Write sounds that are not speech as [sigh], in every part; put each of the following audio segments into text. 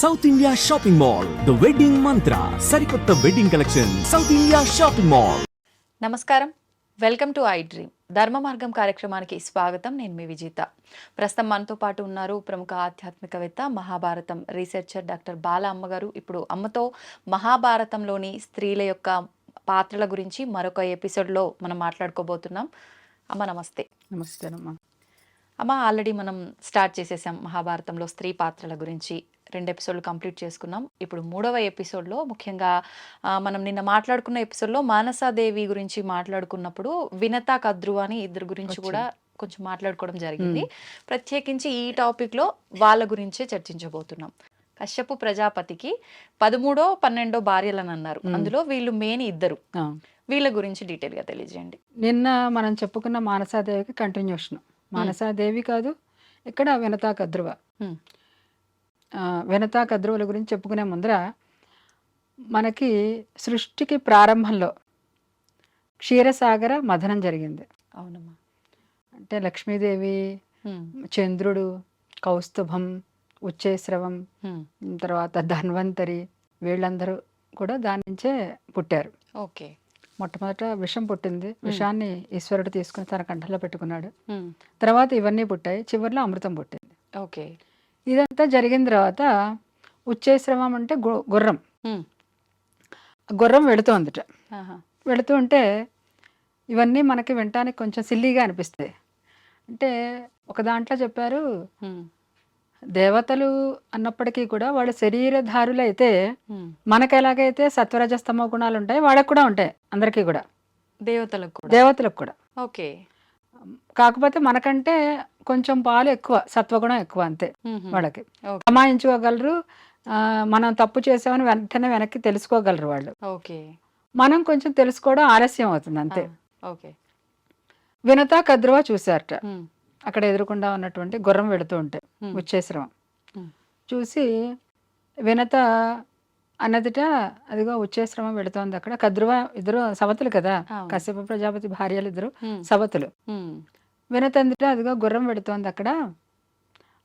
South India shopping mall the wedding Mantra సరికొత్త wedding collection south India shopping mall నమస్కారం. Welcome to I dream Dharma Margam కార్యక్రమానికి స్వాగతం. నేను మీ విజేత. ప్రస్తుతం మనతో పాటు ఉన్నారు ప్రముఖ ఆధ్యాత్మికవేత్త మహాభారతం రీసెర్చర్ డాక్టర్ బాల అమ్మగారు. ఇప్పుడు అమ్మతో మహాభారతంలోని స్త్రీల యొక్క పాత్రల గురించి మరొక ఎపిసోడ్లో మనం మాట్లాడుకోబోతున్నాం. అమ్మ నమస్తే. నమస్తే అమ్మా. అమ్మ ఆల్రెడీ మనం స్టార్ట్ చేసేసాం మహాభారతంలో స్త్రీ పాత్రల గురించి. రెండు ఎపిసోడ్లు కంప్లీట్ చేసుకున్నాం. ఇప్పుడు మూడవ ఎపిసోడ్లో ముఖ్యంగా మనం నిన్న మాట్లాడుకున్న ఎపిసోడ్లో మానసాదేవి గురించి మాట్లాడుకున్నప్పుడు వినత కద్రు అని ఇద్దరు గురించి కూడా కొంచెం మాట్లాడుకోవడం జరిగింది. ప్రత్యేకించి ఈ టాపిక్లో వాళ్ళ గురించే చర్చించబోతున్నాం. కశ్యపు ప్రజాపతికి పదమూడో పన్నెండో భార్యలను అన్నారు. అందులో వీళ్ళు మెయిన్ ఇద్దరు. వీళ్ళ గురించి డీటెయిల్గా తెలియజేయండి. నిన్న మనం చెప్పుకున్న మానసాదేవికి కంటిన్యూషన్ మానసాదేవి కాదు ఇక్కడ వినతా కద్రువ. వినతా కద్రువుల గురించి చెప్పుకునే ముందర మనకి సృష్టికి ప్రారంభంలో క్షీరసాగర మథనం జరిగింది. అవునమ్మా. అంటే లక్ష్మీదేవి. చంద్రుడు కౌస్తుభం ఉచ్చేశ్రవం. తర్వాత ధన్వంతరి వీళ్ళందరూ కూడా దాని నుంచే పుట్టారు. ఓకే. మొట్టమొదట విషం పుట్టింది. విషాన్ని ఈశ్వరుడు తీసుకుని తన కంఠంలో పెట్టుకున్నాడు. తర్వాత ఇవన్నీ పుట్టాయి. చివరిలో అమృతం పుట్టింది. ఓకే. ఇదంతా జరిగిన తర్వాత ఉచ్చేశ్రమం అంటే గుర్రం. గుర్రం వెళుతోందిట. వెళుతూ ఉంటే ఇవన్నీ మనకి వినటానికి కొంచెం సిల్లీగా అనిపిస్తాయి అంటే ఒక దాంట్లో చెప్పారు. దేవతలు అన్నప్పటికీ కూడా వాళ్ళ శరీరధారులు అయితే. మనకు ఎలాగైతే సత్వరజస్తమో గుణాలు ఉంటాయి వాళ్ళకి కూడా ఉంటాయి అందరికీ కూడా దేవతలకు కూడా దేవతలకు కూడా ఓకే కాకపోతే మనకంటే కొంచెం పాలు ఎక్కువ సత్వగుణం ఎక్కువ అంతే. వాళ్ళకి ఆ, మనం తప్పు చేసామని వెంటనే వెనక్కి తెలుసుకోగలరు వాళ్ళు ఓకే మనం కొంచెం తెలుసుకోవడం ఆలస్యం అవుతుంది అంతే ఓకే వినత కద్రువ చూశారట. అక్కడ ఎదురుకుండా ఉన్నటువంటి గుర్రం వెళుతూ ఉంటే. ఉచ్చేశ్రమం. చూసి వినత అన్నదిట అదిగో ఉచ్చేశ్రమం వెళుతోంది అక్కడ కద్రువ ఇద్దరు సవతులు కదా. కశ్యప ప్రజాపతి భార్యలు ఇద్దరు. సవతులు హ్మ్. వినత అందుట అదిగో గుర్రం వెళుతోంది అక్కడ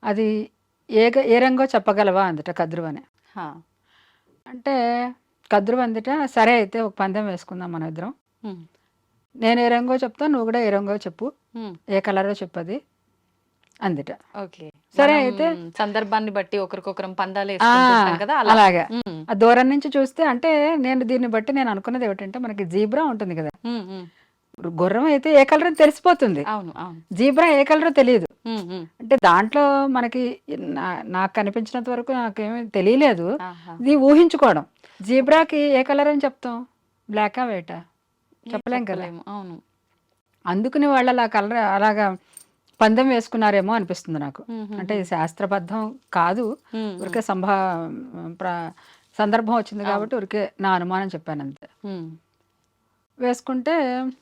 అది ఏ ఏ రంగో చెప్పగలవా అందుట కద్రువని. అంటే కద్రువ అందుట సరే అయితే ఒక పందెం వేసుకుందాం మన ఇద్దరం. నేను ఏ రంగో చెప్తా నువ్వు కూడా ఏ రంగో చెప్పు. ఏ కలరో చెప్పది అందుట. ఓకే. సరే అయితే- సందర్భాన్ని బట్టి ఒకరికొకరం పందాలు కదా? అలా. అలాగా. ఆ దూరం నుంచి చూస్తే అంటే నేను దీన్ని బట్టి నేను అనుకున్నది ఏమిటంటే మనకి జీబ్రా ఉంటుంది కదా. గుర్రం అయితే ఏ కలర్ అని తెలిసిపోతుంది. అవును జీబ్రా ఏ కలరో తెలియదు. అంటే దాంట్లో మనకి నాకు కనిపించినంత వరకు నాకేమీ తెలియలేదు. ఇది ఊహించుకోవడం. జీబ్రాకి ఏ కలర్ అని చెప్తాం? బ్లాకా వేటా? చెప్పలేం కదా. అవును. అందుకని వాళ్ళు అలా కలర్ అలాగా పందెం వేసుకున్నారేమో అనిపిస్తుంది నాకు. అంటే ఇది శాస్త్రబద్ధం కాదు. ఊరికే సంభా సందర్భం వచ్చింది కాబట్టి ఊరికే నా అనుమానం చెప్పాను అంతే. వేసుకుంటే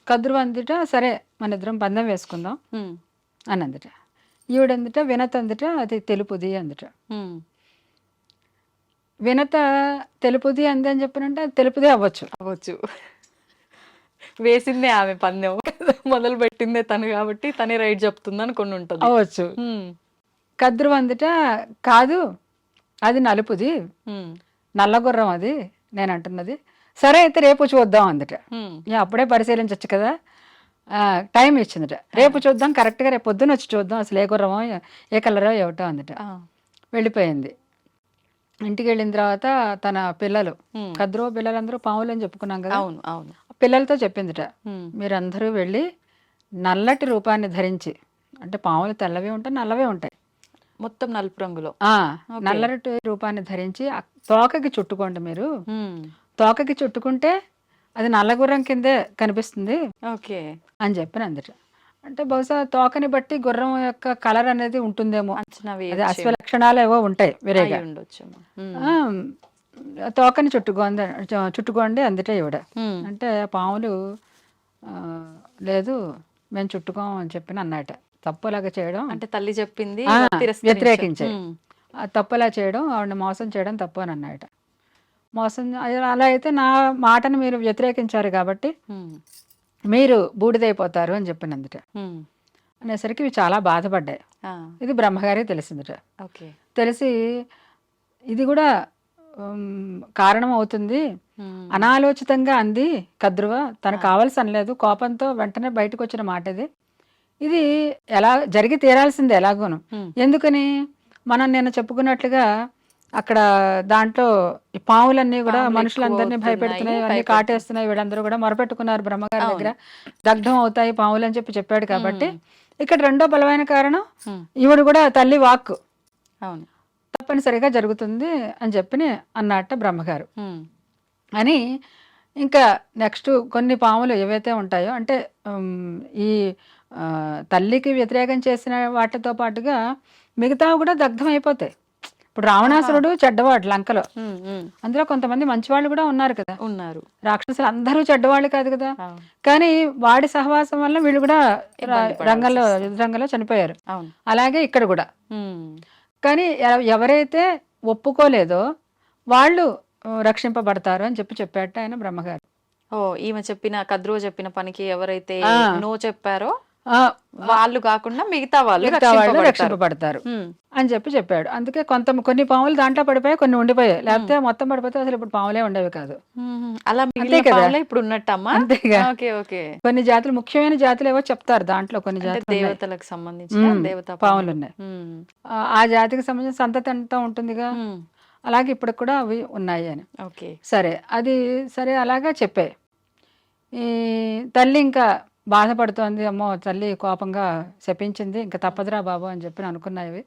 కదురు అందిట సరే మన ఇద్దరం పందెం వేసుకుందాం. అని అందుట ఈవిడందిట వినత అందుట అది తెలుపుది అందుట. వినత తెలుపుది అంది అని చెప్పినంటే అది తెలుపుదే అవ్వచ్చు అవ్వచ్చు వేసిందే ఆమె పందెం. మొదలు పెట్టిందే తను కాబట్టి తనే రైట్ చెప్తుంది అనుకుని ఉంటుంది. అవ్వచ్చు. హ్మ్. కద్రు అందుట కాదు అది నలుపుది. నల్లగుర్రం అది నేను అంటున్నది. సరే అయితే రేపు చూద్దాం అందుట. అప్పుడే పరిశీలించవచ్చు కదా. టైం ఇచ్చిందట. రేపు చూద్దాం కరెక్ట్గా రేపు పొద్దున వచ్చి చూద్దాం అసలు ఏ గుర్రమో ఏ కలరో ఏమిటో అందట. వెళ్ళిపోయింది. ఇంటికి వెళ్ళిన తర్వాత తన పిల్లలు. కద్రో పిల్లలందరూ పాములు అని చెప్పుకున్నాం కదా. అవును అవును. పిల్లలతో చెప్పిందిట. మీరందరూ వెళ్ళి నల్లటి రూపాన్ని ధరించి అంటే పాములు తెల్లవి ఉంటాయి నల్లవే ఉంటాయి. మొత్తం నలుపు రంగులో. నల్లటి రూపాన్ని ధరించి తోకకి చుట్టుకోండి మీరు. తోకకి చుట్టుకుంటే అది నల్లగుర్రం కిందే కనిపిస్తుంది ఓకే. అని చెప్పిన అందుట అంటే బహుశా తోకని బట్టి గుర్రం యొక్క కలర్ అనేది ఉంటుందేమో. అంచనా. అశ్వలక్షణాలు ఏవో ఉంటాయి వేరేగా. ఆ, తోకని చుట్టుకోండి చుట్టుకోండి అందుట ఇవిడ. అంటే పాములు లేదు మేము చుట్టుకోం అని చెప్పిన అన్నట తప్పులాగా చేయడం అంటే తల్లి చెప్పింది. ఆ తప్పులా చేయడం ఆవిడని మోసం చేయడం తప్పు అని అన్నట మోసం అలా అయితే నా మాటను మీరు వ్యతిరేకించారు కాబట్టి. మీరు బూడిదైపోతారు అని చెప్పినందుట. అనేసరికి ఇవి చాలా బాధపడ్డాయి. ఇది బ్రహ్మగారికి తెలిసిందిట ఓకే తెలిసి ఇది కూడా కారణం అవుతుంది. అనాలోచితంగా అంది కద్రువ తనకు కావాల్సి అనలేదు కోపంతో వెంటనే బయటకు వచ్చిన మాట ఇది ఇది ఎలా జరిగి తీరాల్సిందే ఎలాగోను. ఎందుకని? మనం నేను చెప్పుకున్నట్లుగా అక్కడ దాంట్లో ఈ పాములన్నీ కూడా మనుషులందరినీ భయపెడుతున్నాయి అన్ని కాటేస్తున్నాయి వీళ్ళందరూ కూడా మొరపెట్టుకున్నారు బ్రహ్మగారి దగ్గర. దగ్ధం అవుతాయి పాములు అని చెప్పి చెప్పాడు కాబట్టి ఇక్కడ రెండో బలమైన కారణం. ఈవిడ కూడా తల్లి వాక్కు అవును. తప్పనిసరిగా జరుగుతుంది అని చెప్పి అన్నట్ట బ్రహ్మగారు. అని ఇంకా నెక్స్ట్ కొన్ని పాములు ఏవైతే ఉంటాయో అంటే ఈ తల్లికి వ్యతిరేకం చేసిన వాటితో పాటుగా మిగతావి కూడా దగ్ధం అయిపోతాయి ఇప్పుడు రావణాసురుడు చెడ్డవాడు లంకలో. అందులో కొంతమంది మంచివాళ్ళు కూడా ఉన్నారు కదా. ఉన్నారు. రాక్షసులు అందరూ చెడ్డవాళ్ళు కాదు కదా. కానీ వాడి సహవాసం వల్ల వీళ్ళు కూడా రంగంలో యుద్ధ రంగంలో చనిపోయారు. అలాగే ఇక్కడ కూడా. కానీ ఎవ- ఎవరైతే ఒప్పుకోలేదో వాళ్ళు రక్షింపబడతారు అని చెప్పి చెప్పాట ఆయన బ్రహ్మగారు ఓ ఈమె చెప్పిన కద్రువ చెప్పిన పనికి ఎవరైతే. నో చెప్పారో వాళ్ళు కాకుండా మిగతా వాళ్ళు మిగతా వాళ్ళు రక్షింపబడతారు. అని చెప్పి చెప్పాడు. అందుకే కొంత కొన్ని పాములు దాంట్లో పడిపోయాయి కొన్ని ఉండిపోయాయి. లేకపోతే మొత్తం పడిపోతే అసలు ఇప్పుడు పాములే ఉండేవి కాదు. అలా కదా. ఇప్పుడు ఉన్నట్టమ్మా? అంతేగా. కొన్ని జాతులు ముఖ్యమైన జాతులు ఏవో చెప్తారు దాంట్లో కొన్ని జాతులు. దేవతలకు సంబంధించిన దేవతా పాములు ఉన్నాయి. ఆ, జాతికి సంబంధించిన సంతతి అంతా ఉంటుందిగా. అలాగే ఇప్పుడు కూడా అవి ఉన్నాయి అని. ఓకే. సరే అది సరే అలాగా చెప్పే. ఈ తల్లి ఇంకా బాధపడుతోంది అమ్మో తల్లి కోపంగా శపించింది ఇంకా తప్పదురా బాబు అని చెప్పి అనుకున్నాయి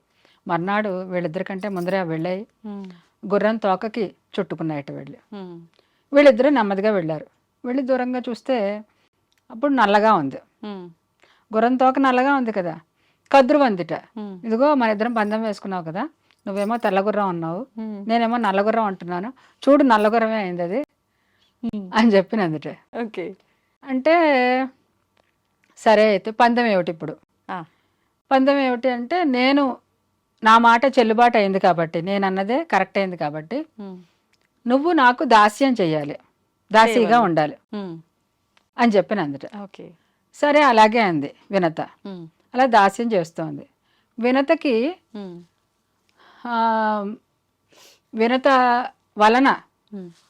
మర్నాడు వీళ్ళిద్దరికంటే ముందరే వెళ్ళాయి. గుర్రం తోకకి చుట్టుకున్నాయట వెళ్ళి. వీళ్ళిద్దరూ నెమ్మదిగా వెళ్ళారు వెళ్ళి దూరంగా చూస్తే అప్పుడు నల్లగా ఉంది. గుర్రం తోక నల్లగా ఉంది కదా కదురు వందిట. ఇదిగో మన ఇద్దరం పందెం వేసుకున్నావు కదా నువ్వేమో తెల్లగుర్రం అన్నావు. నేనేమో నల్లగుర్రం అంటున్నాను చూడు నల్లగుర్రమే అయింది అది. అని చెప్పినందుట ఓకే అంటే సరే అయితే పందెం ఏమిటి ఇప్పుడు. పందెం ఏమిటి అంటే నేను నా మాట చెల్లుబాటు అయింది కాబట్టి నేను అన్నదే కరెక్ట్ అయింది కాబట్టి. నువ్వు నాకు దాస్యం చెయ్యాలి దాసీగా ఉండాలి. అని చెప్పిన అందుట ఓకే సరే అలాగే అంది వినత. అలా దాస్యం చేస్తోంది వినతకి వినత వలన.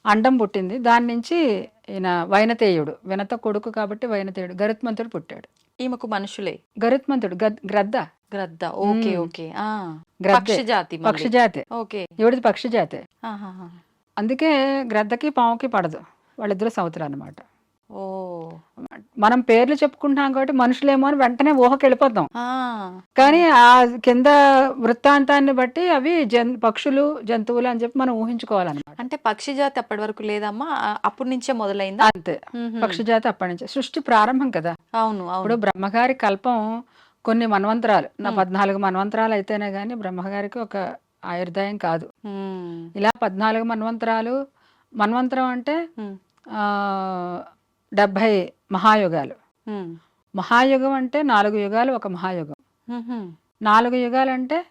అండం పుట్టింది. దాని నుంచి ఈయన వైనతేయుడు. వినత కొడుకు కాబట్టి వైనతేయుడు. గరుత్మంతుడు పుట్టాడు. ఈమెకు మనుషులే. గరుత్మంతుడు. గ్రద్ద. గ్రద్ద. ఓకే. ఓకే. ఆ. గ్రద్దే. పక్షి జాతి మళ్ళీ. పక్షి జాతే ఓకే ఆహాహా. అందుకే గ్రద్దకి పాముకి పడదు. వాళ్ళిద్దరు సౌతులు అనమాట ఓ. మనం పేర్లు చెప్పుకుంటున్నాం కాబట్టి మనుషులేమో అని వెంటనే ఊహకి వెళ్ళిపోతాం. కానీ ఆ కింద వృత్తాంతాన్ని బట్టి అవి జన్ పక్షులు జంతువులు అని చెప్పి మనం ఊహించుకోవాలన్నమాట. అంటే పక్షి జాతి అప్పటి వరకు లేదమ్మా అప్పటి నుంచే మొదలైందా? అంతే. పక్షి జాతి అప్పటి నుంచి. సృష్టి ప్రారంభం కదా. అవును అవును. ఇప్పుడు బ్రహ్మగారి కల్పం కొన్ని మన్వంతరాలు. నా పద్నాలుగు మన్వంతరాలు అయితేనే కానీ బ్రహ్మగారికి ఒక ఆయుర్దాయం కాదు. ఇలా పద్నాలుగు మన్వంతరాలు మన్వంతరం అంటే డెబ్భై మహాయుగాలు. మహాయుగం అంటే నాలుగు యుగాలు ఒక మహాయుగం. మ్హూ. నాలుగు యుగాలు అంటే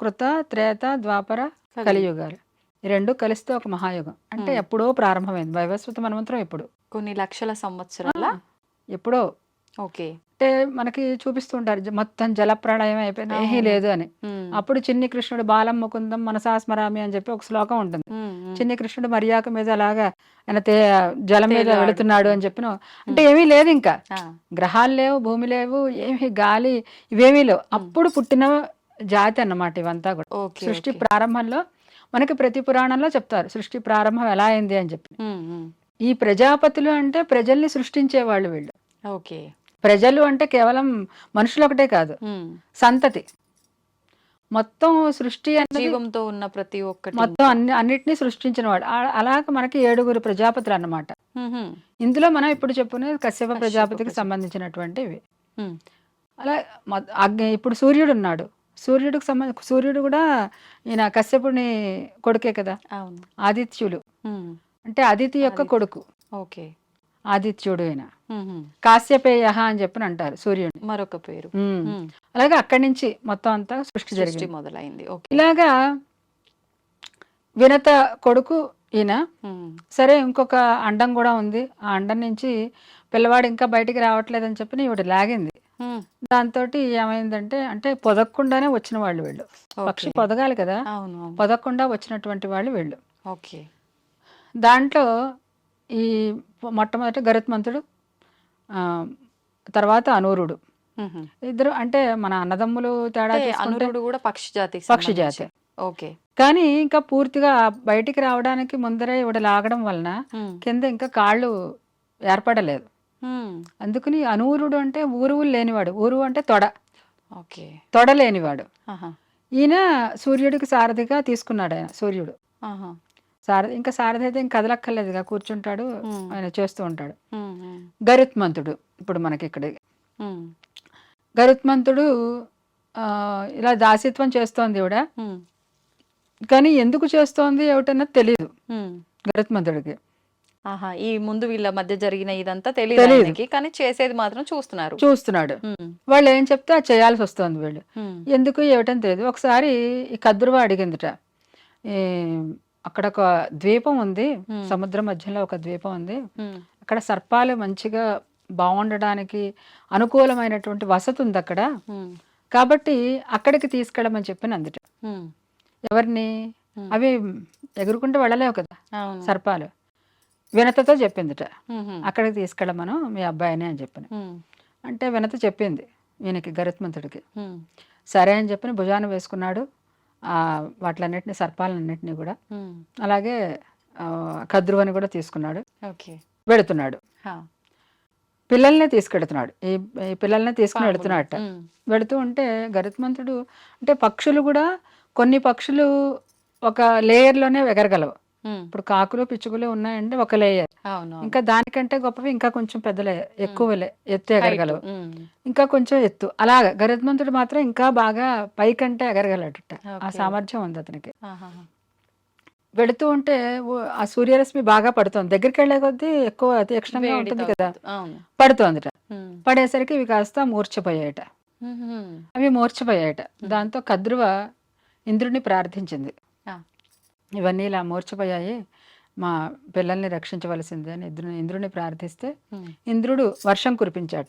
కృత త్రేత ద్వాపర కలియుగం. కలియుగాలు. రెండు కలిస్తే ఒక మహాయుగం. అంటే ఎప్పుడో ప్రారంభమైంది. వైవస్వత మన్వంతరం ఎప్పుడు? కొన్ని లక్షల సంవత్సరాల. ఎప్పుడో. ఓకే. అంటే మనకి చూపిస్తుంటారు మొత్తం జలప్రళయం అయిపోయింది ఏమీ లేదు అని. అప్పుడు చిన్ని కృష్ణుడు బాలం ముకుందం మనసాస్మరామి అని చెప్పి ఒక శ్లోకం ఉంటుంది. చిన్ని కృష్ణుడు మర్యాక మీద అలాగా ఆయన తే జలం మీద. వెళుతున్నాడు అని చెప్పిన అంటే ఏమీ లేదు ఇంకా. గ్రహాలు లేవు భూమి లేవు ఏమీ గాలి ఇవేమీ లేవు అప్పుడు పుట్టిన జాతి అన్నమాట ఇవంతా కూడా సృష్టి. ప్రారంభంలో మనకి ప్రతి పురాణంలో చెప్తారు సృష్టి ప్రారంభం ఎలా అయింది అని చెప్పి. ఈ ప్రజాపతులు అంటే ప్రజల్ని సృష్టించేవాళ్ళు వీళ్ళు ఓకే ప్రజలు అంటే కేవలం మనుషులు ఒకటే కాదు. సంతతి మొత్తం సృష్టి జీవంతో ఉన్న ప్రతి ఒక్కటి మొత్తం అన్ని అన్నిటినీ సృష్టించిన వాడు అలాగ మనకి ఏడుగురు ప్రజాపతులు అన్నమాట. ఇందులో మనం ఇప్పుడు చెప్పుకునేది కశ్యప ప్రజాపతికి ప్రజాపతి. సంబంధించినటువంటివి. అలా అగ్ని ఇప్పుడు సూర్యుడు ఉన్నాడు సూర్యుడికి సంబంధ సూర్యుడు కూడా ఈయన కశ్యపుని కొడుకే కదా ఆదిత్యులు. అంటే అదితి యొక్క ఆదిత్య. కొడుకు ఓకే ఆదిత్యుడు మ్హూ. కాశ్యపేయ అని చెప్పని అంటారు సూర్యుడిని మరొక పేరు. అలాగే అక్కడి నుంచి మొత్తం అంతా సృష్టి జరిగింది. మొదలైంది. ఇలాగా వినత కొడుకు ఈయన. సరే ఇంకొక అండం కూడా ఉంది. ఆ అండం నుంచి పిల్లవాడు ఇంకా బయటికి రావట్లేదని చెప్పి ఈవిడ లాగింది. దాంతో ఏమైందంటే అంటే పొదక్కుండానే వచ్చిన వాళ్ళు వీళ్ళు. పక్షి. పొదగాలి కదా. పొదక్కుండా వచ్చినటువంటి వాళ్ళు వీళ్ళు. ఓకే. దాంట్లో ఈ మొట్టమొదటి గరుత్మంతుడు ఆ, తర్వాత అనూరుడు. ఇద్దరు అంటే మన అన్నదమ్ములు తేడా అనురుడు కూడా పక్షి జాతి పక్షి జాతి ఓకే. కానీ ఇంకా పూర్తిగా బయటికి రావడానికి ముందరే ఇవిడ లాగడం వలన కింద ఇంకా కాళ్ళు ఏర్పడలేదు. అందుకని అనూరుడు అంటే ఊరువు లేనివాడు. ఊరువు అంటే తొడ. ఓకే. తొడ లేనివాడు. ఈయన సూర్యుడికి సారథిగా తీసుకున్నాడు ఆయన సూర్యుడు. సారథి ఇంకా సారథి అయితే ఇంకా కదలక్కర్లేదుగా కూర్చుంటాడు ఆయన చేస్తూ ఉంటాడు. గరుత్మంతుడు ఇప్పుడు మనకి ఇక్కడ గరుత్మంతుడు ఆ, ఇలా దాసిత్వం చేస్తోంది ఉమ్, కానీ ఎందుకు చేస్తోంది ఏమిటన్నది తెలియదు. గరుత్మంతుడికి. ఆహా ఈ ముందు వీళ్ళ మధ్య జరిగిన ఇదంతా తెలియదు కానీ చేసేది మాత్రం చూస్తున్నారు. చూస్తున్నాడు. వాళ్ళు ఏం చెప్తే అది చేయాల్సి వస్తుంది వీళ్ళు. ఎందుకు ఏమిటని తెలియదు ఒకసారి ఈ కద్రువ అడిగిందిట ఈ అక్కడ ఒక ద్వీపం ఉంది. సముద్రం మధ్యలో ఒక ద్వీపం ఉంది. అక్కడ సర్పాలు మంచిగా బాగుండడానికి అనుకూలమైనటువంటి వసతి ఉంది అక్కడ. కాబట్టి అక్కడికి తీసుకెళ్ళమని చెప్పి అందుట. ఎవరిని. అవి ఎగురుకుంటూ వెళ్ళలేవు కదా సర్పాలు. వినతతో చెప్పిందిట. అక్కడికి తీసుకెళ్ళమను మీ అబ్బాయిని అని చెప్పిన. అంటే వినత చెప్పింది ఈయనకి గరుత్మంతుడికి. సరే అని చెప్పి భుజాన వేసుకున్నాడు. వాటిలన్నిటిని సర్పాలన్నింటినీ కూడా. అలాగే కద్రువని కూడా తీసుకున్నాడు. వెళుతున్నాడు హా, పిల్లల్ని తీసుకెడుతున్నాడు. ఈ ఈ పిల్లల్ని తీసుకుని. వెళుతున్నాడట వెళుతూ ఉంటే గరుత్మంతుడు అంటే పక్షులు కూడా కొన్ని పక్షులు ఒక లేయర్లోనే ఎగరగలవు. ఇప్పుడు కాకులు పిచ్చుకలు ఉన్నాయంటే ఒక లేయర్. ఇంకా దానికంటే గొప్పవి ఇంకా కొంచెం పెద్ద లేయర్ ఎక్కువ ఎత్తు ఎగరగలవు. ఇంకా కొంచెం ఎత్తు. అలాగా గరుత్మంతుడు మాత్రం ఇంకా బాగా పైకంటే ఎగరగలడట ఆ. సామర్థ్యం ఉంది అతనికి. వెళుతూ ఉంటే ఆ సూర్యరశ్మి బాగా పడుతోంది. దగ్గరికి వెళ్ళే కొద్దీ ఎక్కువ తీక్షణంగా ఉంటుంది కదా. పడుతోందిట. ఉమ్, పడేసరికి ఇవి కాస్త మూర్ఛపోయాయట. ఉహు, అవి మూర్ఛపోయాయట. దాంతో కద్రువ ఇంద్రుడిని ప్రార్థించింది. ఇవన్నీ ఇలా మూర్ఛపోయాయి. మా పిల్లల్ని రక్షించవలసిందే అని ఇంద్రుని ఇంద్రుని ప్రార్థిస్తే ఇంద్రుడు వర్షం కురిపించాట.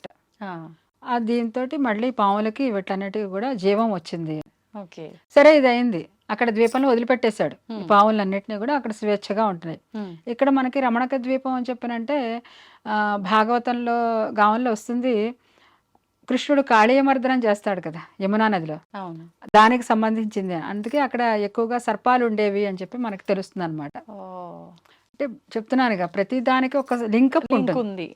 దీంతో మళ్ళీ పాములకి వీటన్నిటికి కూడా జీవం వచ్చింది. ఓకే. సరే ఇది అయింది అక్కడ ద్వీపంలో వదిలిపెట్టేశాడు. పావులన్నిటిని కూడా అక్కడ స్వేచ్ఛగా ఉంటున్నాయి. ఇక్కడ మనకి రమణక ద్వీపం అని చెప్పినంటే భాగవతంలో గావంలో వస్తుంది. కృష్ణుడు కాళీయమర్దనం చేస్తాడు కదా యమునా నదిలో. అవును. దానికి సంబంధించింది. అందుకే అక్కడ ఎక్కువగా సర్పాలు ఉండేవి అని చెప్పి మనకు తెలుస్తుంది అనమాట అంటే చెప్తున్నానుగా ప్రతి దానికి ఒక లింకప్ లింక్ ఉంటుంది.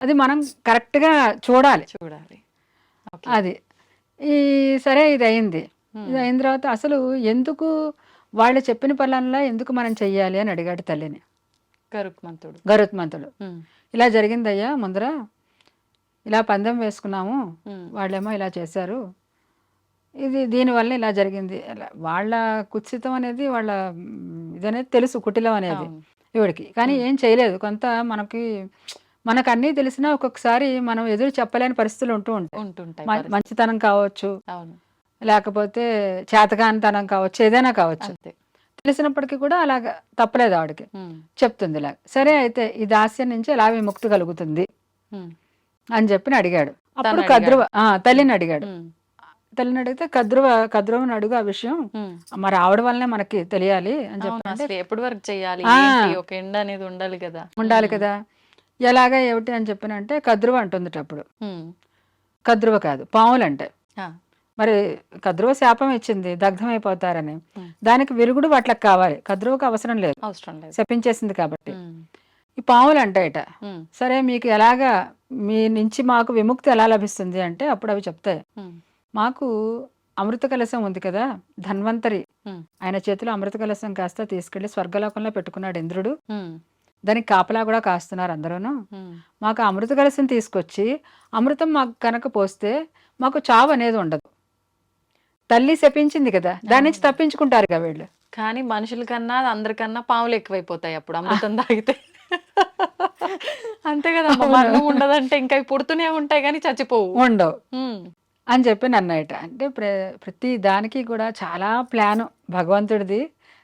అది మనం కరెక్ట్గా చూడాలి. చూడాలి అది. ఈ సరే ఇది అయింది ఇది అయిన తర్వాత అసలు ఎందుకు వాళ్ళు చెప్పిన పనులలా ఎందుకు మనం చెయ్యాలి అని అడిగాడు తల్లిని. గరుత్మంతుడు. గరుత్మంతుడు. ఇలా జరిగిందయ్యా ముందర ఇలా పందెం వేసుకున్నాము. వాళ్ళేమో ఇలా చేశారు. ఇది దీనివల్ల ఇలా జరిగింది. అలా వాళ్ళ కుత్సితం అనేది వాళ్ళ ఇదనేది తెలుసు కుటిలం అనేది. ఈవిడికి కానీ ఏం చేయలేదు. కొంత మనకి మనకు అన్నీ తెలిసినా ఒక్కొక్కసారి మనం ఎదురు చెప్పలేని పరిస్థితులు ఉంటూ ఉంటాయి. ఉంటుంటాయి. మంచితనం కావచ్చు. లేకపోతే చేతకానితనం కావచ్చు ఏదైనా కావచ్చు. తెలిసినప్పటికీ కూడా అలాగ తప్పలేదు ఆవిడకి. చెప్తుంది ఇలా సరే అయితే ఈ దాస్యం నుంచి ఎలా విముక్తి కలుగుతుంది. అని చెప్పి అడిగాడు. అప్పుడు. కద్రువ ఆ, తల్లిని అడిగాడు. తల్లిని అడిగితే కద్రువ కద్రువని అడుగు ఆ విషయం. మరి ఆవిడ వల్లనే మనకి తెలియాలి అని చెప్పి ఎప్పటి వరకు చేయాలి? ఒక ఎండ అనేది ఉండాలి కదా. ఉండాలి కదా. ఎలాగా ఏమిటి అని చెప్పినంటే కద్రువ అంటుంది అప్పుడు. కద్రువ కాదు పాములు అంటే మరి కద్రువ శాపం ఇచ్చింది దగ్ధమైపోతారని. దానికి విరుగుడు వాట్లకు కావాలి. కద్రువకు అవసరం లేదు. అవసరం లేదు. శపించేసింది కాబట్టి. ఈ పాములు అంటాయట. సరే మీకు ఎలాగా మీ నుంచి మాకు విముక్తి ఎలా లభిస్తుంది అంటే అప్పుడు అవి చెప్తాయి. మాకు అమృత కలశం ఉంది కదా ధన్వంతరి. ఆయన చేతిలో అమృత కలశం కాస్త తీసుకెళ్ళి స్వర్గలోకంలో పెట్టుకున్నాడు ఇంద్రుడు. దానికి కాపలా కూడా కాస్తున్నారు అందరూను. మాకు అమృత కలశం తీసుకొచ్చి అమృతం మాకు కనుక పోస్తే మాకు చావు అనేది ఉండదు. తల్లి శపించింది కదా దాని నుంచి తప్పించుకుంటారుగా వీళ్ళు. కానీ మనుషుల కన్నా అందరికన్నా పాములు ఎక్కువైపోతాయి అప్పుడు అమృతం తాగితే. అంతే కదా మరణం ఉండదంటే ఇంకా పుడుతూనే ఉంటాయి కానీ చచ్చిపోవు. ఉండవు. అని చెప్పి నన్నయట అంటే. ప్ర ప్రతి దానికి కూడా చాలా ప్లాన్ భగవంతుడిది.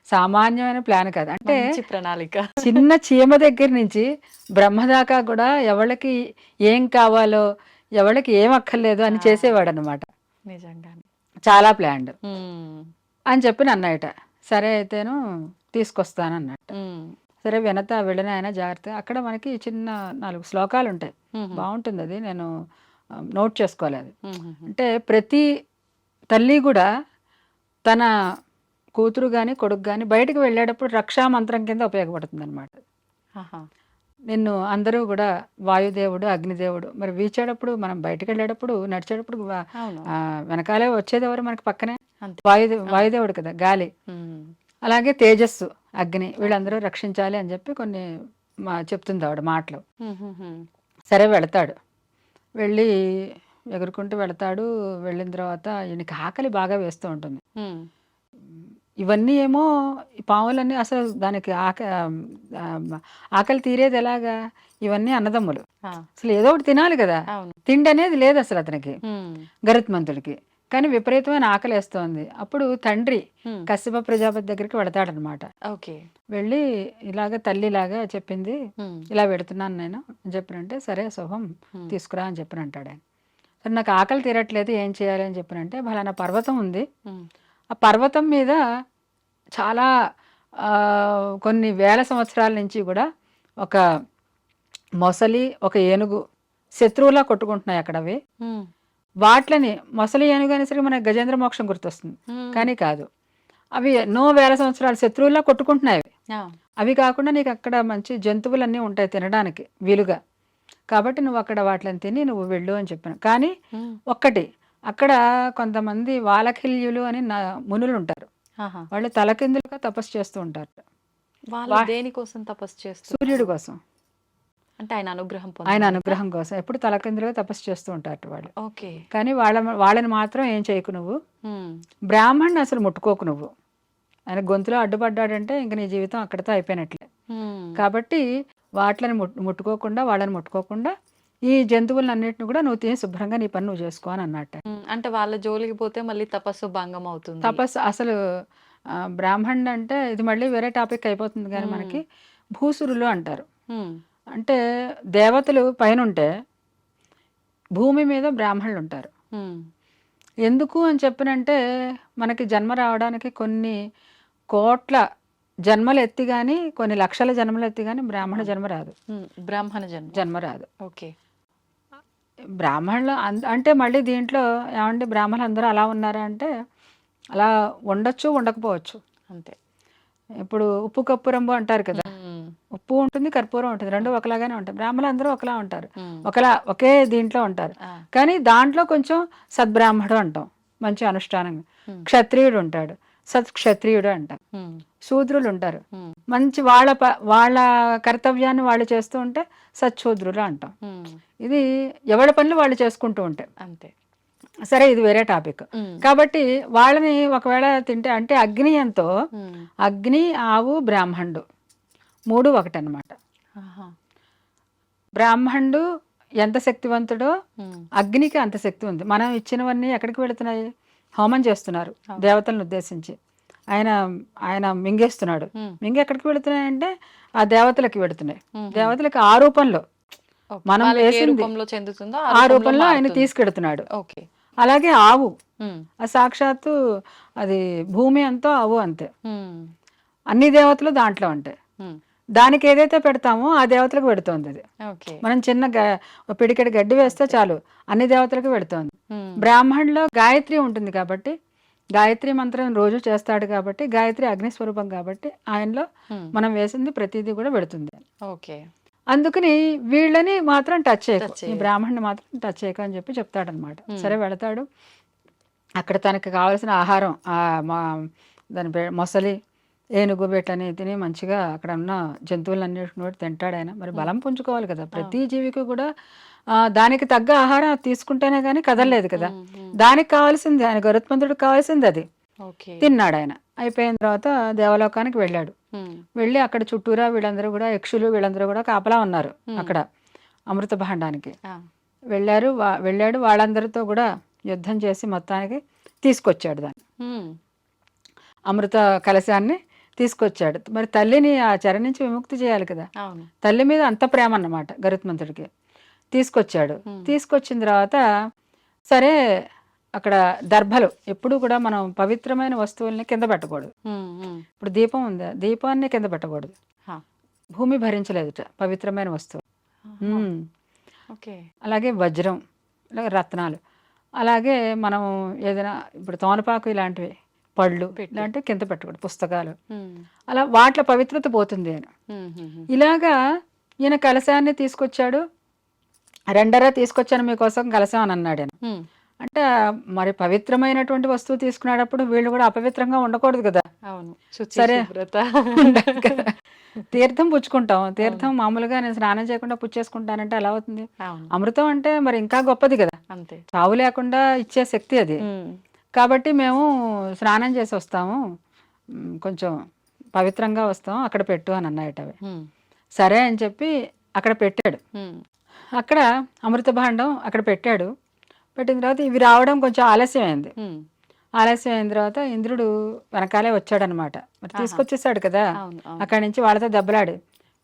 సామాన్యమైన ప్లాన్ కాదు. అంటే ప్రణాళిక. చిన్న చీమ దగ్గర నుంచి బ్రహ్మ దాకా కూడా ఎవరికి ఏం కావాలో ఎవరికి ఏం అక్కర్లేదు అని చేసేవాడు అనమాట చాలా ప్లాన్డ్. ఉమ్, అని చెప్పి నన్నయట సరే అయితేను తీసుకొస్తాను అన్నట్టు సరే వినత వెళ్ళిన ఆయన జాగ్రత్త అక్కడ మనకి చిన్న నాలుగు శ్లోకాలు ఉంటాయి బాగుంటుంది అది. నేను నోట్ చేసుకోవాలి అది. అంటే ప్రతి తల్లి కూడా తన కూతురు కానీ కొడుకు కానీ బయటకు వెళ్ళేటప్పుడు రక్షా మంత్రం కింద ఉపయోగపడుతుంది అనమాట నిన్ను అందరూ కూడా వాయుదేవుడు అగ్నిదేవుడు మరి వీచేటప్పుడు మనం బయటకు వెళ్ళేటప్పుడు నడిచేటప్పుడు వెనకాలే వచ్చేది ఎవరు మనకి పక్కనే? అంతే. వాయుదే వాయుదేవుడు కదా గాలి. అలాగే తేజస్సు అగ్ని వీళ్ళందరూ రక్షించాలి అని చెప్పి కొన్ని మా చెప్తుంది ఆవిడ మాటలు. సరే వెళతాడు. వెళ్ళి ఎగురుకుంటూ వెళతాడు. వెళ్ళిన తర్వాత ఈయనకి ఆకలి బాగా వేస్తూ ఉంటుంది. ఇవన్నీ ఏమో ఈ పాములన్నీ అసలు దానికి ఆక ఆకలి తీరేది ఎలాగా? ఇవన్నీ అన్నదమ్ములు. అసలు ఏదో ఒకటి తినాలి కదా. తిండి అనేది లేదు అసలు అతనికి. గరుత్మంతుడికి. కానీ విపరీతమైన ఆకలి వేస్తోంది అప్పుడు తండ్రి కశ్యప ప్రజాపతి దగ్గరికి వెళతాడనమాట. ఓకే. వెళ్ళి ఇలాగ తల్లిలాగా చెప్పింది ఇలా పెడుతున్నాను నేను. అని చెప్పినంటే సరే శుభం. తీసుకురా అని చెప్పిన అంటాడు ఆయన. సరే నాకు ఆకలి తీరట్లేదు ఏం చేయాలి అని చెప్పినంటే ఫలానా పర్వతం ఉంది. ఆ పర్వతం మీద చాలా కొన్ని వేల సంవత్సరాల నుంచి కూడా ఒక మొసలి ఒక ఏనుగు శత్రువులా కొట్టుకుంటున్నాయి అక్కడ అవి ఉమ్, వాట్లని మొసలి ఏనుగు అనేసరికి మనకి గజేంద్ర మోక్షం గుర్తొస్తుంది. కానీ కాదు. అవి ఎన్నో వేల సంవత్సరాలు శత్రువులా కొట్టుకుంటున్నాయి అవి. కాకుండా నీకు అక్కడ మంచి జంతువులన్నీ ఉంటాయి తినడానికి వీలుగా. కాబట్టి నువ్వు అక్కడ వాటిని తిని నువ్వు వెళ్ళు అని చెప్పాను. కానీ ఒక్కటి అక్కడ కొంతమంది వాలకిల్యులు అని నా మునులు ఉంటారు. వాళ్ళు తలకిందులుగా తపస్సు చేస్తూ ఉంటారు. దేనికోసం తపస్సు చేస్తారు సూర్యుడి కోసం. అంటే ఆయన అనుగ్రహం ఆయన? అనుగ్రహం కోసం. ఎప్పుడు తలకిందులుగా తపస్సు చేస్తూ ఉంటారు వాళ్ళు. ఓకే. కానీ వాళ్ళ వాళ్ళని మాత్రం ఏం చేయకు నువ్వు. ఉమ్, బ్రాహ్మణ్ని అసలు ముట్టుకోకు నువ్వు. ఆయన గొంతులో అడ్డుపడ్డాడంటే ఇంక నీ జీవితం అక్కడితో అయిపోయినట్లే. కాబట్టి వాటిని ముట్- ముట్టుకోకుండా వాళ్ళని ముట్టుకోకుండా ఈ జంతువులన్నిటిని కూడా నువ్వు తిని శుభ్రంగా నీ పని నువ్వు చేసుకో అని అన్నట్ట అంటే వాళ్ళ జోలికి పోతే మళ్ళీ తపస్సు భంగం అవుతుంది. తపస్సు అసలు బ్రాహ్మణ్ అంటే ఇది మళ్ళీ వేరే టాపిక్ అయిపోతుంది కానీ. మనకి భూసురులు అంటారు. అంటే దేవతలు పైన ఉంటే భూమి మీద బ్రాహ్మణులు ఉంటారు ఎందుకు అని చెప్పినంటే మనకి జన్మ రావడానికి కొన్ని కోట్ల జన్మలు ఎత్తి కానీ కొన్ని లక్షల జన్మలు ఎత్తి కానీ బ్రాహ్మణ జన్మ రాదు. బ్రాహ్మణ జన్మ. జన్మ రాదు. ఓకే. బ్రాహ్మణులు అంటే మళ్ళీ దీంట్లో ఏమంటే బ్రాహ్మణులు అందరూ అలా ఉన్నారా అంటే అలా ఉండొచ్చు ఉండకపోవచ్చు. అంతే. ఇప్పుడు ఉప్పు కప్పురంబు అంటారు కదా. ఉప్పు ఉంటుంది కర్పూరం ఉంటుంది. రెండు ఒకలాగానే ఉంటాయి. బ్రాహ్మణులు అందరూ ఒకలా ఉంటారు. ఒకలా ఒకే దీంట్లో ఉంటారు. కానీ దాంట్లో కొంచెం సద్బ్రాహ్మణుడు అంటాం. మంచి అనుష్ఠానంగా. క్షత్రియుడు ఉంటాడు. సత్ క్షత్రియుడు అంటాం ఉమ్, శూద్రులు ఉంటారు. మంచి వాళ్ళ వాళ్ళ కర్తవ్యాన్ని వాళ్ళు చేస్తూ ఉంటే సత్శూద్రులు అంటాం. ఇది ఎవరి పనులు వాళ్ళు చేసుకుంటూ ఉంటారు అంతే. సరే ఇది వేరే టాపిక్. కాబట్టి వాళ్ళని ఒకవేళ తింటే అంటే అగ్ని ఎంతో అగ్ని ఆవు బ్రాహ్మణుడు. మూడు ఒకటన్నమాట. ఆహా, బ్రాహ్మణుడు ఎంత శక్తివంతుడో అగ్నికి అంత శక్తి ఉంది. మనం ఇచ్చినవన్నీ ఎక్కడికి వెళుతున్నాయి? హోమం చేస్తున్నారు. దేవతలను ఉద్దేశించి. ఆయన ఆయన మింగేస్తున్నాడు. మింగి ఎక్కడికి వెళుతున్నాయంటే ఆ దేవతలకి వెళుతున్నాయి. దేవతలకి ఆ రూపంలో. మనం వేసింది- రూపంలో చెందుతుందో ఆ రూపంలో ఆయన. తీసుకెడుతున్నాడు. ఓకే. అలాగే ఆవు. సాక్షాత్తు అది భూమి అంతో ఆవు అంతే. అన్ని దేవతలు దాంట్లో ఉంటాయి దానికి ఏదైతే పెడతామో ఆ దేవతలకు పెడుతోంది అది. మనం చిన్న పిడికెడు గడ్డి వేస్తే చాలు. అన్ని దేవతలకు పెడుతోంది. బ్రాహ్మణులో గాయత్రి ఉంటుంది కాబట్టి గాయత్రి మంత్రం రోజు చేస్తాడు కాబట్టి గాయత్రి అగ్ని స్వరూపం కాబట్టి ఆయనలో మనం వేసింది ప్రతిదీ కూడా పెడుతుంది. ఓకే. అందుకని వీళ్ళని మాత్రం టచ్ చేయకు. ఈ. బ్రాహ్మణ్ని మాత్రం టచ్ చేయకు అని చెప్పి చెప్తాడనమాట. సరే వెళతాడు. అక్కడ తనకి కావాల్సిన ఆహారం దాని మొసలి ఏనుగు వీటిని తిని మంచిగా అక్కడ ఉన్న జంతువులన్నిటిని కూడా తింటాడు ఆయన. మరి బలం పుంజుకోవాలి కదా. ప్రతి జీవికి కూడా దానికి తగ్గ ఆహారం తీసుకుంటేనే కానీ కదలలేదు కదా. దానికి కావాల్సింది ఆయన గరుత్మంతుడికి కావాల్సింది అది. తిన్నాడు ఆయన. అయిపోయిన తర్వాత దేవలోకానికి వెళ్ళాడు. వెళ్ళి అక్కడ చుట్టూరా వీళ్ళందరూ కూడా యక్షులు వీళ్ళందరూ కూడా కాపలా ఉన్నారు. అక్కడ అమృత భాండానికి. వెళ్ళారు వెళ్ళాడు వాళ్ళందరితో కూడా యుద్ధం చేసి మొత్తానికి తీసుకొచ్చాడు దాన్ని. అమృత కలశాన్ని తీసుకొచ్చాడు. మరి తల్లిని ఆ చెర నుంచి విముక్తి చేయాలి కదా. తల్లి మీద అంత ప్రేమ అన్నమాట గరుత్మంతుడికి తీసుకొచ్చాడు. తీసుకొచ్చిన తర్వాత సరే అక్కడ దర్భలు ఎప్పుడు కూడా మనం పవిత్రమైన వస్తువుల్ని కింద పెట్టకూడదు. ఇప్పుడు దీపం ఉంది. దీపాన్ని కింద పెట్టకూడదు. భూమి భరించలేదుట పవిత్రమైన వస్తువు. అలాగే వజ్రం అలాగే రత్నాలు. అలాగే మనం ఏదైనా ఇప్పుడు తోనపాకు ఇలాంటివి. పళ్ళు. ఇలాంటివి కింద పెట్టకూడదు పుస్తకాలు. అలా వాటిలో పవిత్రత పోతుంది అని. ఇలాగా ఈయన కలశాన్ని తీసుకొచ్చాడు. రెండరా తీసుకొచ్చాను మీకోసం కలశం అని అన్నాడు అంటే మరి పవిత్రమైనటువంటి వస్తువు తీసుకునేటప్పుడు వీళ్ళు కూడా అపవిత్రంగా ఉండకూడదు కదా. అవును. సరే. తీర్థం పుచ్చుకుంటాం. తీర్థం మామూలుగా నేను స్నానం చేయకుండా పుచ్చేసుకుంటానంటే ఎలా అవుతుంది? అమృతం అంటే మరి ఇంకా గొప్పది కదా. అంతే. చావు లేకుండా ఇచ్చే శక్తి అది. కాబట్టి మేము స్నానం చేసి వస్తాము. కొంచెం పవిత్రంగా వస్తాం అక్కడ పెట్టు అని అన్నాయట అవి. సరే అని చెప్పి అక్కడ పెట్టాడు. అక్కడ అమృత భాండం అక్కడ పెట్టాడు. పెట్టిన తర్వాత ఇవి రావడం కొంచెం ఆలస్యం అయింది. ఆలస్యం అయిన తర్వాత ఇంద్రుడు వెనకాలే వచ్చాడనమాట. మరి తీసుకొచ్చేసాడు కదా. అక్కడి నుంచి వాళ్ళతో దెబ్బలాడి.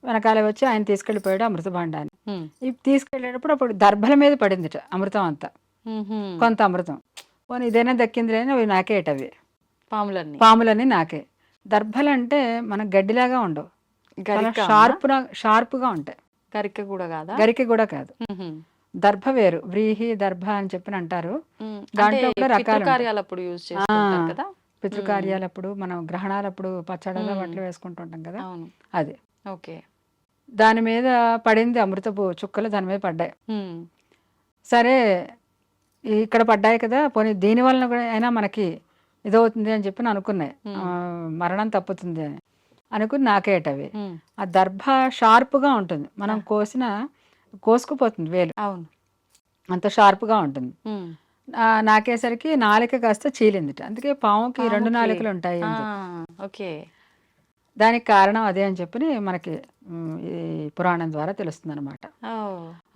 వెనకాలే వచ్చి ఆయన తీసుకెళ్ళిపోయాడు అమృత భాండాన్ని. ఇవి తీసుకెళ్ళేటప్పుడు అప్పుడు దర్భల మీద పడిందిట అమృతం అంతా. కొంత అమృతం. పోనీ ఇదైనా దక్కింది అని అవి నాకేటవి పాములన్నీ. పాములన్నీ నాకే. దర్భలు అంటే మన గడ్డిలాగా ఉండవు. షార్ప్ షార్ప్గా ఉంటాయి. గరిక కూడా కాదా? గరిక కూడా కాదు. దర్భ వేరు. వ్రీహి దర్భ అని చెప్పి అంటారు. దాంట్లో కూడా రకాలు. కదా? పితృకార్యాలప్పుడు మనం గ్రహణాలప్పుడు పచ్చడలో. బట్టలు వేసుకుంటుంటాం కదా? అది. ఓకే. దాని మీద పడింది అమృతపు చుక్కలు దాని మీద పడ్డాయి. సరే ఇక్కడ పడ్డాయి కదా పోనీ దీని వలన కూడా అయినా మనకి ఇదవుతుంది అని చెప్పి నేను అనుకున్నాయి. మరణం తప్పుతుంది అని అనుకుని నాకేటవి ఆ దర్భ షార్ప్గా ఉంటుంది. మనం కోసిన కోసుకుపోతుంది వేలు. అవును. అంత షార్ప్గా ఉంటుంది. నాకేసరికి నాలిక కాస్త చీలిందిట. అందుకే పాముకి రెండు. నాలికలు ఉంటాయి. ఓకే. దానికి కారణం అదే అని చెప్పి మనకి ఈ పురాణం ద్వారా తెలుస్తుంది అనమాట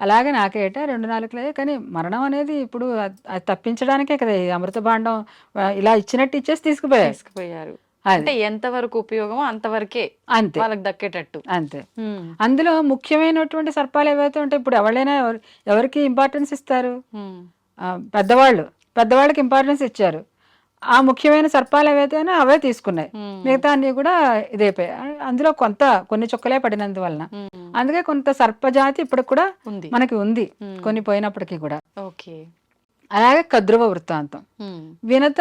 అలాగే నాకేట రెండు నాలుగులే కానీ మరణం అనేది ఇప్పుడు అద్- తప్పించడానికే కదా ఈ అమృత భాండం ఇలా ఇచ్చినట్టు ఇచ్చేసి తీసుకుపోయారు. తీసుకుపోయారు. అంటే ఎంత వరకు ఉపయోగమో అంతవరకే అంతే. వాళ్ళకి దక్కేటట్టు. అంతే. అందులో ముఖ్యమైనటువంటి సర్పాలు ఏవైతే ఉంటాయి ఇప్పుడు ఎవరైనా ఎవరు- ఎవరికి ఇంపార్టెన్స్ ఇస్తారు? పెద్దవాళ్ళు పెద్దవాళ్ళకి ఇంపార్టెన్స్ ఇచ్చారు. ఆ ముఖ్యమైన సర్పాలు ఏవైతే ఉన్నాయో అవే తీసుకున్నాయి. మిగతా అన్ని కూడా ఇదైపోయాయి అందులో కొంత కొన్ని చుక్కలే పడినందువలన. అందుకే కొంత సర్పజాతి ఇప్పుడు కూడా మనకి ఉంది. కొన్ని పోయినప్పటికీ కూడా. ఓకే. అలాగే కద్రువ వృత్తాంతం. వినత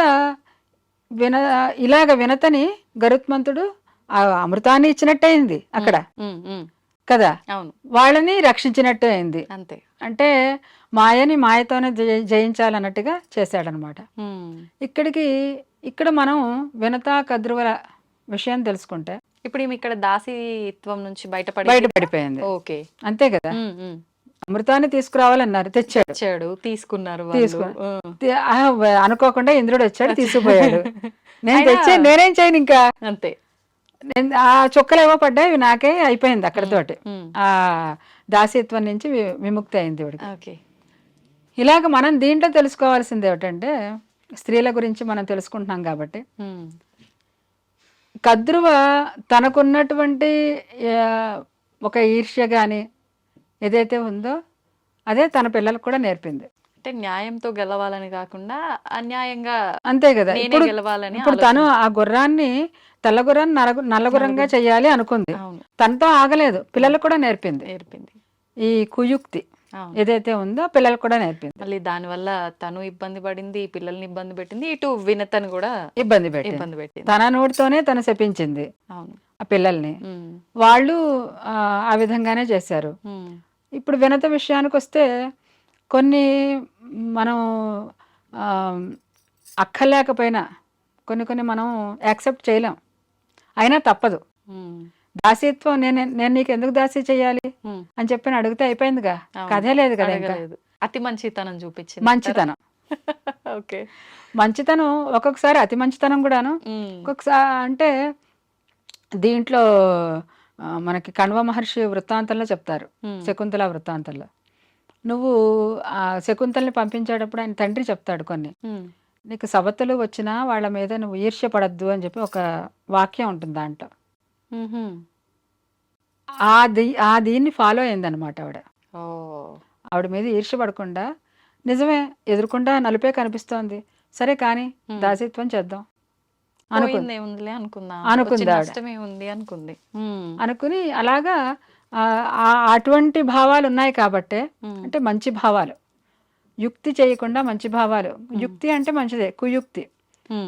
విన ఇలాగ వినతని గరుత్మంతుడు ఆ అమృతాన్ని ఇచ్చినట్టే అయింది అక్కడ. కదా? వాళ్ళని రక్షించినట్టే అయింది. అంతే. అంటే మాయని మాయతోనే జయ- జయించాలన్నట్టుగా చేశాడనమాట. ఇక్కడికి ఇక్కడ మనం వినత కద్రువల విషయం తెలుసుకుంటే ఇప్పుడు ఈమె ఇక్కడ దాసీత్వం నుంచి బయటపడి బయట పడిపోయింది ఓకే. అంతే కదా. అమృతాన్ని తీసుకురావాలన్నారు తెచ్చాడు. తీసుకున్నారు అనుకోకుండా ఇంద్రుడు వచ్చాడు తీసుకుపోయాడు. నేను తెచ్చే నేనేం చేయను ఇంకా? అంతే. నేను ఆ చుక్కలు ఏవో పడ్డాయి నాకే అయిపోయింది అక్కడతోటి ఆ దాసీత్వం నుంచి విముక్తి అయింది ఓకే. ఇలాగ మనం దీంట్లో తెలుసుకోవాల్సింది ఏమిటంటే స్త్రీల గురించి మనం తెలుసుకుంటున్నాం కాబట్టి. కద్రువ తనకున్నటువంటి ఒక ఈర్ష్య కానీ ఏదైతే ఉందో అదే తన పిల్లలకు కూడా నేర్పింది. అంటే న్యాయంతో గెలవాలని కాకుండా అన్యాయంగా అంతే కదా. నేనే గెలవాలని ఇప్పుడు తను ఆ గుర్రాన్ని తెల్ల గుర్రాన్ని నల్ల నల్ల గుర్రంగా చెయ్యాలి అనుకుంది. తనతో ఆగలేదు. పిల్లలకు కూడా నేర్పింది. నేర్పింది. ఈ కుయుక్తి ఏదైతే ఉందో పిల్లలకు కూడా నేర్పింది. మళ్ళీ దానివల్ల తను ఇబ్బంది పడింది పిల్లల్ని ఇబ్బంది పెట్టింది ఇటు వినతను కూడా ఇబ్బంది పెట్టింది. ఇబ్బంది పెట్టింది. తన నోటితోనే తను శపించింది అవును. ఆ పిల్లల్ని. వాళ్ళు ఆ, విధంగానే చేశారు. ఇప్పుడు వినత విషయానికి వస్తే కొన్ని మనం అక్కర్లేకపోయినా కొన్ని కొన్ని మనం యాక్సెప్ట్ చేయలేం. అయినా తప్పదు. దాసీత్వం నేను నేను నీకు ఎందుకు దాసీ చేయాలి. అని చెప్పి అడిగితే అయిపోయిందిగా. కథే లేదు కదా ఇంకా. అతి మంచితనం చూపించింది. మంచితనం. [laughs] ఓకే. మంచితనం ఒక్కొక్కసారి అతి మంచితనం కూడాను. ఒక్కొక్కసారి అంటే దీంట్లో మనకి కణ్వ మహర్షి వృత్తాంతంలో చెప్తారు. శకుంతల వృత్తాంతంలో. నువ్వు ఆ శకుంతల్ని పంపించేటప్పుడు ఆయన తండ్రి చెప్తాడు కొన్ని. నీకు సవతులు వచ్చినా వాళ్ళ మీద నువ్వు ఈర్ష్య పడద్దు అని చెప్పి ఒక వాక్యం ఉంటుంది దాంట్లో. ఆ దీ ఆ దీన్ని ఫాలో అయిందనమాట ఆవిడ. ఆవిడ మీద ఈర్ష్యపడకుండా నిజమే ఎదురుకుండా నలుపే కనిపిస్తోంది. సరే కానీ. దాసీత్వం చేద్దాం. అనుకుంది. అనుకుందా? అనుకుంది. అనుకుని అలాగా అటువంటి భావాలు ఉన్నాయి కాబట్టే. అంటే మంచి భావాలు. యుక్తి చేయకుండా మంచి భావాలు. యుక్తి అంటే మంచిదే కుయుక్తి.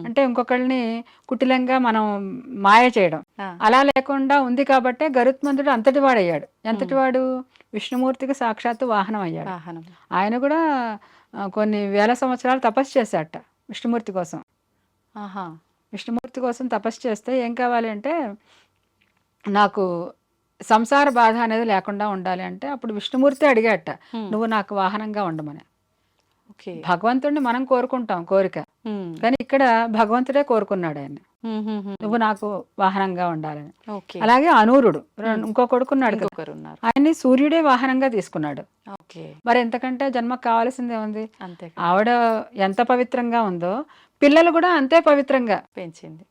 అంటే ఇంకొకళ్ళని కుటిలంగా మనం మాయ చేయడం. అలా లేకుండా ఉంది కాబట్టే గరుత్మంతుడు అంతటి వాడయ్యాడు ఎంతటి వాడు విష్ణుమూర్తికి సాక్షాత్తు వాహనం. అయ్యాడు ఆయన కూడా కొన్ని వేల సంవత్సరాలు తపస్సు చేశాట విష్ణుమూర్తి కోసం. ఆహా. విష్ణుమూర్తి కోసం తపస్సు చేస్తే ఏం కావాలి అంటే నాకు సంసార బాధ అనేది లేకుండా ఉండాలి అంటే అప్పుడు విష్ణుమూర్తి అడిగాట. నువ్వు నాకు వాహనంగా ఉండమని. భగవంతుడిని మనం కోరుకుంటాం కోరిక. కానీ ఇక్కడ భగవంతుడే కోరుకున్నాడు ఆయన. నువ్వు నాకు వాహనంగా ఉండాలని. అలాగే అనూరుడు ఇంకో కొడుకున్నాడు ఆయన్ని సూర్యుడే వాహనంగా తీసుకున్నాడు. మరి ఎంతకంటే జన్మకు కావాల్సిందే ఉంది ఆవిడ ఎంత పవిత్రంగా ఉందో పిల్లలు కూడా అంతే పవిత్రంగా. పెంచింది.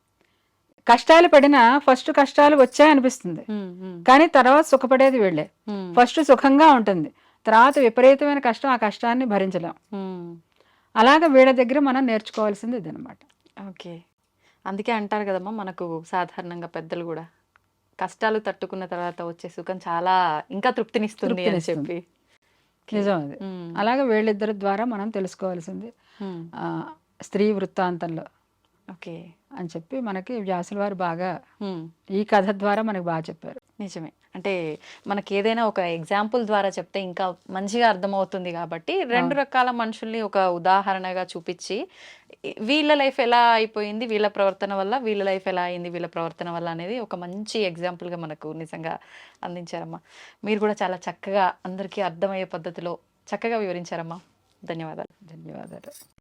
కష్టాలు పడినా ఫస్ట్ కష్టాలు వచ్చాయనిపిస్తుంది ఉమ్, ఉమ్, కానీ తర్వాత సుఖపడేది వీళ్ళే. ఫస్ట్ సుఖంగా ఉంటుంది. తర్వాత విపరీతమైన కష్టం ఆ కష్టాన్ని భరించలేం. అలాగ వీళ్ళ దగ్గర మనం నేర్చుకోవాల్సింది ఇదనమాట ఓకే. అందుకే అంటారు కదమ్మా మనకు సాధారణంగా పెద్దలు కూడా కష్టాలు తట్టుకున్న తర్వాత వచ్చే సుఖం చాలా ఇంకా తృప్తినిస్తుంది అని. చెప్పి. నిజం అది. అలాగే వీళ్ళిద్దరి ద్వారా మనం తెలుసుకోవాల్సింది. స్త్రీ వృత్తాంతంలో. ఓకే. అని చెప్పి మనకి వ్యాసుల వారు బాగా ఈ కథ ద్వారా మనకి బాగా చెప్పారు. నిజమే. అంటే మనకి ఏదైనా ఒక ఎగ్జాంపుల్ ద్వారా చెప్తే ఇంకా మంచిగా అర్థమవుతుంది కాబట్టి రెండు రకాల మనుషుల్ని ఒక ఉదాహరణగా చూపించి వీళ్ళ లైఫ్ ఎలా అయిపోయింది వీళ్ళ ప్రవర్తన వల్ల వీళ్ళ లైఫ్ ఎలా అయింది వీళ్ళ ప్రవర్తన వల్ల అనేది ఒక మంచి ఎగ్జాంపుల్గా మనకు నిజంగా అందించారమ్మా. మీరు కూడా చాలా చక్కగా అందరికీ అర్థమయ్యే పద్ధతిలో చక్కగా వివరించారమ్మా. ధన్యవాదాలు. ధన్యవాదాలు.